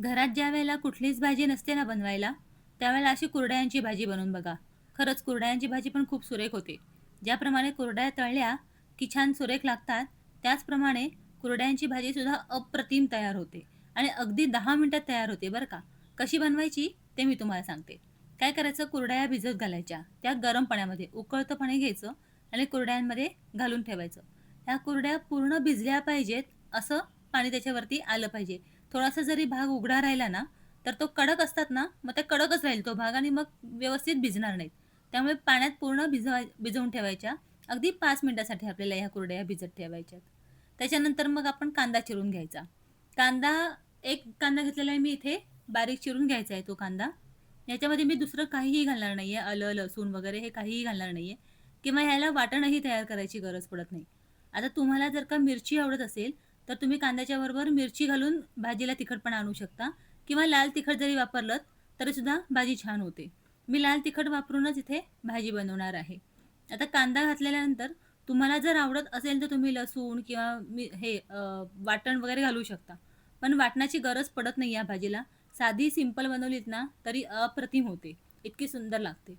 घरात ज्या वेळेला कुठलीच भाजी नसते ना बनवायला त्यावेळेला अशी कुरड्यांची भाजी बनवून बघा. खरंच कुरड्यांची भाजी पण खूप सुरेख होते. ज्याप्रमाणे कुरड्या तळल्या की छान सुरेख लागतात त्याचप्रमाणे कुरड्यांची भाजीसुद्धा अप्रतिम तयार होते आणि अगदी दहा मिनटात तयार होते बरं का. कशी बनवायची ते मी तुम्हाला सांगते. काय करायचं? कुरड्या भिजत घालायच्या. त्या गरम पाण्यामध्ये उकळतं पाणी घ्यायचं आणि कुरड्यांमध्ये घालून ठेवायचं. ह्या कुरड्या पूर्ण भिजल्या पाहिजेत असं पाणी त्याच्यावरती आलं पाहिजे. थोडासा जरी भाग उघडा राहिला ना तर तो कडक असतात ना मग ते कडकच राहील तो भाग आणि मग व्यवस्थित भिजणार नाहीत. त्यामुळे पाण्यात पूर्ण भिजवाय भिजवून ठेवायच्या. अगदी पाच मिनिटासाठी आपल्याला ह्या कुरड्या भिजत ठेवायच्यात. त्याच्यानंतर मग आपण कांदा चिरून घ्यायचा. कांदा एक कांदा घेतलेला आहे मी इथे बारीक चिरून घ्यायचा आहे तो कांदा. याच्यामध्ये मी दुसरं काहीही घालणार नाही आहे आलं लसूण वगैरे हे काहीही घालणार नाही आहे किंवा ह्याला वाटणही तयार करायची गरज पडत नाही. आता तुम्हाला जर का मिरची आवडत असेल तर तुम्ही कांद्याच्या बरोबर मिरची घालून भाजीला तिखटपणा आणू शकता. किंवा लाल तिखट जरी वापरलं तरीसुद्धा भाजी छान होते. मी लाल तिखट वापरूनच इथे भाजी बनवणार आहे. आता कांदा घातल्यानंतर तुम्हाला जर आवडत असेल तर तुम्ही लसूण किंवा मी हे वाटण वगैरे घालू शकता. पण वाटणाची गरज पडत नाही या भाजीला. साधी सिंपल बनवलीत ना तरी अप्रतिम होते. इतकी सुंदर लागते.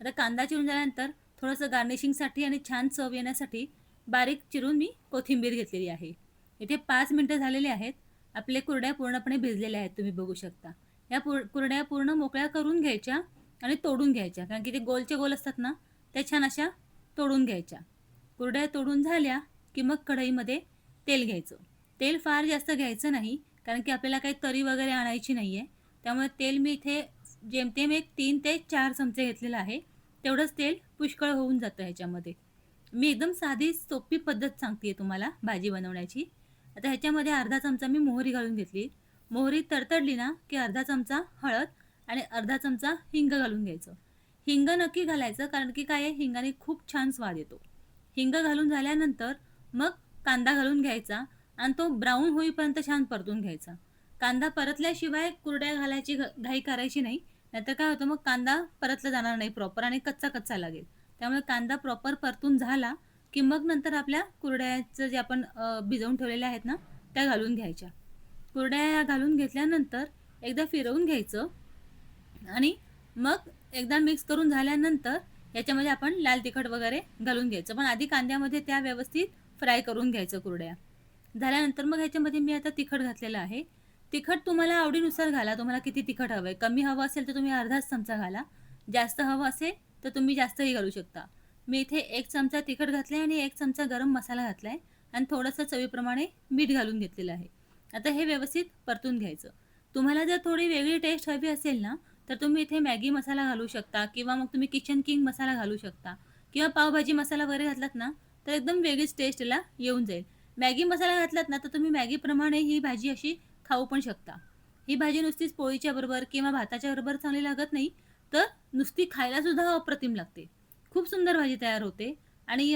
आता कांदा चिरून झाल्यानंतर थोडंसं गार्निशिंगसाठी आणि छान चव येण्यासाठी बारीक चिरून मी कोथिंबीर घेतलेली आहे. इथे पाच मिनटं झालेले आहेत. आपले कुरड्या पूर्णपणे भिजलेल्या आहेत तुम्ही बघू शकता. या पुर कुरड्या पूर्ण मोकळ्या करून घ्यायच्या आणि तोडून घ्यायच्या. कारण की ते गोलचे गोल असतात ना त्या छान अशा तोडून घ्यायच्या. कुरड्या तोडून झाल्या की मग कढईमध्ये तेल घ्यायचं. तेल फार जास्त घ्यायचं नाही कारण की आपल्याला काही तरी वगैरे आणायची नाही आहे त्यामुळे तेल मी इथे जेमतेम एक तीन ते चार चमचे घेतलेलं आहे. तेवढंच तेल पुष्कळ होऊन जातं ह्याच्यामध्ये. मी एकदम साधी सोपी पद्धत सांगते तुम्हाला भाजी बनवण्याची. आता ह्याच्यामध्ये अर्धा चमचा मी मोहरी घालून घेतली. मोहरी तडतडली ना की अर्धा चमचा हळद आणि अर्धा चमचा हिंग घालून घ्यायचं. हिंग नक्की घालायचं कारण की काय आहे? हिंगाने खूप छान स्वाद येतो. हिंग घालून झाल्यानंतर मग कांदा घालून घ्यायचा आणि तो ब्राऊन होईपर्यंत छान परतून घ्यायचा. कांदा परतल्याशिवाय कुरड्या घालायची घाई करायची नाही. नाहीतर काय होतं? मग कांदा परतला जाणार नाही प्रॉपर आणि कच्चा कच्चा लागेल. त्यामुळे कांदा प्रॉपर परतून झाला की मग नंतर आपल्या कुरड्याचं जे आपण भिजवून ठेवलेल्या आहेत ना त्या घालून घ्यायच्या. कुरड्या घालून घेतल्यानंतर एकदा फिरवून घ्यायचं आणि मग एकदा मिक्स करून झाल्यानंतर याच्यामध्ये आपण लाल तिखट वगैरे घालून घ्यायचं. पण आधी कांद्यामध्ये त्या व्यवस्थित फ्राय करून घ्यायचं कुरड्या. झाल्यानंतर मग ह्याच्यामध्ये मी आता तिखट घातलेलं आहे. तिखट तुम्हाला आवडीनुसार घाला. तुम्हाला किती तिखट हवं आहे कमी हवं असेल तर तुम्ही अर्धाच चमचा घाला. जास्त हवं असेल तर तुम्ही जास्तही घालू शकता. मी इथे एक चमचा तिखट घातला आहे आणि एक चमचा गरम मसाला घातला आहे आणि थोडंसं चवीप्रमाणे मीठ घालून घेतलेलं आहे. आता हे व्यवस्थित परतून घ्यायचं. तुम्हाला जर थोडी वेगळी टेस्ट हवी असेल ना तर तुम्ही इथे मॅगी मसाला घालू शकता किंवा मग तुम्ही किचन किंग मसाला घालू शकता. किंवा पावभाजी मसाला वगैरे घातलात ना तर एकदम वेगळीच टेस्ट येऊन जाईल. मॅगी मसाला घातलात ना तर तुम्ही मॅगीप्रमाणे ही भाजी अशी खाऊ पण शकता. ही भाजी नुसतीच पोळीच्या बरोबर किंवा भाताच्या बरोबर चांगली लागत नाही तर नुसती खायला सुद्धा अप्रतिम लागते. खूप सुंदर भाजी तयार होते आणि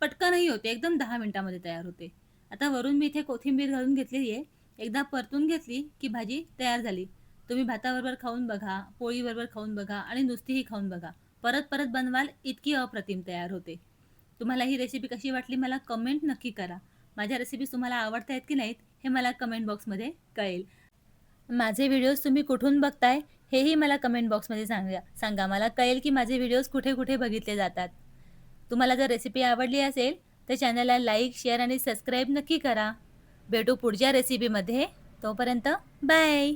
पटकनही होते एकदम दहा मिनिटामध्ये तयार होते. आता वरून मी इथे कोथिंबीर घालून घेतलेली आहे. एकदा परतून घेतली की भाजी तयार झाली. तुम्ही भाताबरोबर खाऊन बघा पोळीबरोबर खाऊन बघा आणि नुसतीही खाऊन बघा. परत परत बनवाल इतकी अप्रतिम तयार होते. तुम्हाला ही रेसिपी कशी वाटली मला कमेंट नक्की करा. माझ्या रेसिपीज तुम्हाला आवडत आहेत की नाहीत हे मला कमेंट बॉक्समध्ये कळेल. माझे व्हिडिओज तुम्ही कुठून बघताय हेही मला कमेंट बॉक्समध्ये सांगा. सांगा. मला कळेल की माझे व्हिडिओज कुठे कुठे बघितले जातात. तुम्हाला जर रेसिपी आवडली असेल तर चॅनलला लाईक शेअर आणि सबस्क्राईब नक्की करा. भेटू पुढच्या रेसिपीमध्ये तोपर्यंत बाय